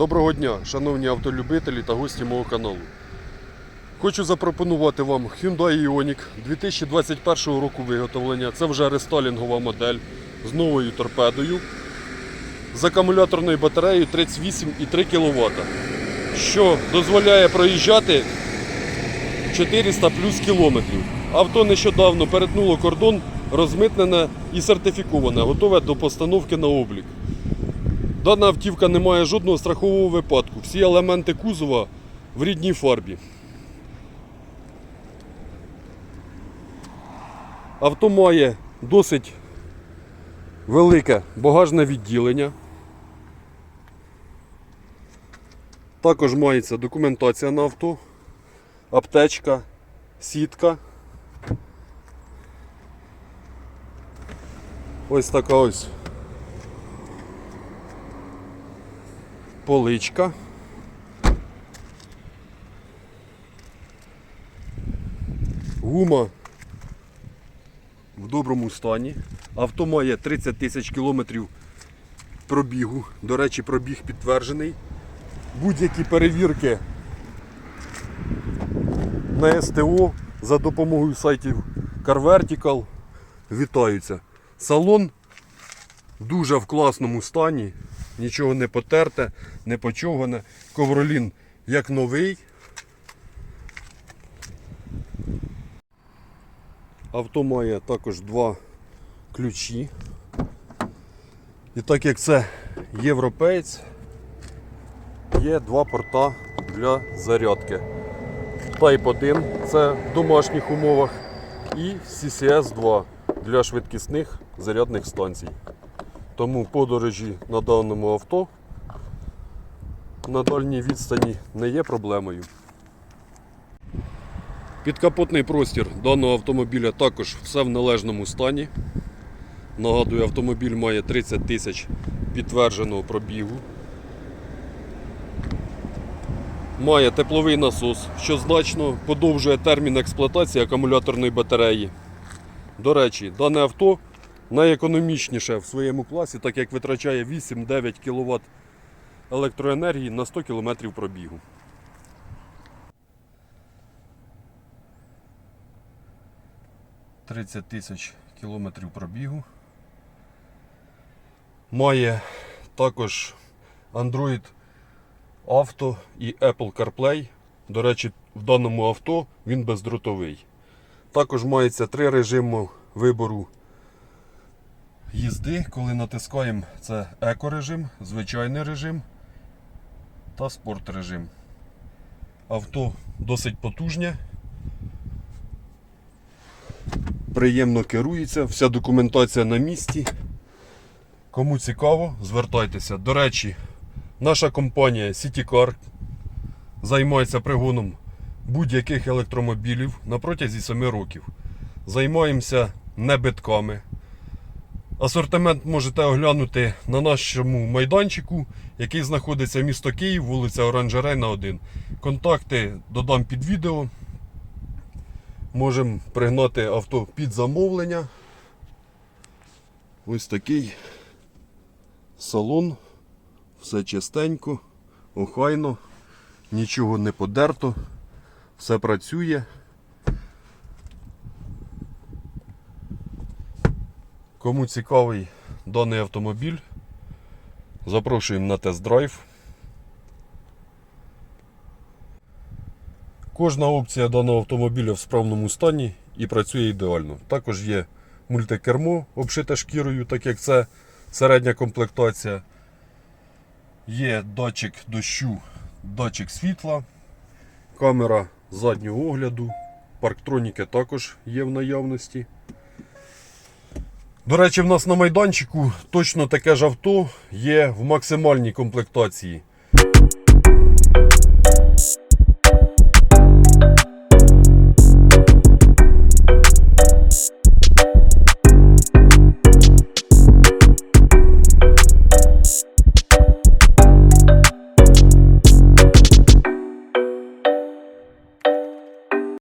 Доброго дня, шановні автолюбителі та гості мого каналу. Хочу запропонувати вам Hyundai Ioniq 2021 року виготовлення. Це вже рестайлінгова модель з новою торпедою з акумуляторною батареєю 38,3 кВт, що дозволяє проїжджати 400 плюс кілометрів. Авто нещодавно перетнуло кордон, розмитнене і сертифіковане, готове до постановки на облік. Дана автівка не має жодного страхового випадку. Всі елементи кузова в рідній фарбі. Авто має досить велике багажне відділення. Також мається документація на авто, аптечка, сітка. Ось така ось поличка. Гума в доброму стані. Авто має 30 тисяч кілометрів пробігу. До речі, пробіг підтверджений. Будь-які перевірки на СТО за допомогою сайтів CarVertical вітаються. Салон дуже в класному стані, нічого не потерте, не почовгане. Ковролін як новий. Авто має також два ключі. І так як це європейць, є два порта для зарядки. Type 1 це в домашніх умовах і CCS 2 для швидкісних зарядних станцій. Тому подорожі на даному авто на дальній відстані не є проблемою. Підкапотний простір даного автомобіля також все в належному стані. Нагадую, автомобіль має 30 тисяч підтвердженого пробігу. Має тепловий насос, що значно подовжує термін експлуатації акумуляторної батареї. До речі, дане авто найекономічніше в своєму класі, так як витрачає 8-9 кВт електроенергії на 100 км пробігу. Тридцять тисяч кілометрів пробігу. Має також Android Auto і Apple CarPlay. До речі, в даному авто він бездротовий. Також мається три режими вибору їзди. Коли натискаємо, це еко-режим, звичайний режим та спорт режим. Авто досить потужне. Приємно керується, вся документація на місці. Кому цікаво, звертайтеся. До речі, наша компанія CityCar займається пригоном будь-яких електромобілів на протязі 7 років. Займаємося небитками. Асортимент можете оглянути на нашому майданчику, який знаходиться місто Київ, вулиця Оранжерейна 1. Контакти додам під відео. Можемо пригнати авто під замовлення. Ось такий салон. Все чистенько, охайно, нічого не подерто, все працює. Кому цікавий даний автомобіль, запрошуємо на тест-драйв. Кожна опція даного автомобіля в справному стані і працює ідеально. Також є мультикермо обшите шкірою, так як це середня комплектація. Є датчик дощу, датчик світла, камера заднього огляду, парктроніки також є в наявності. До речі, в нас на майданчику точно таке ж авто є в максимальній комплектації.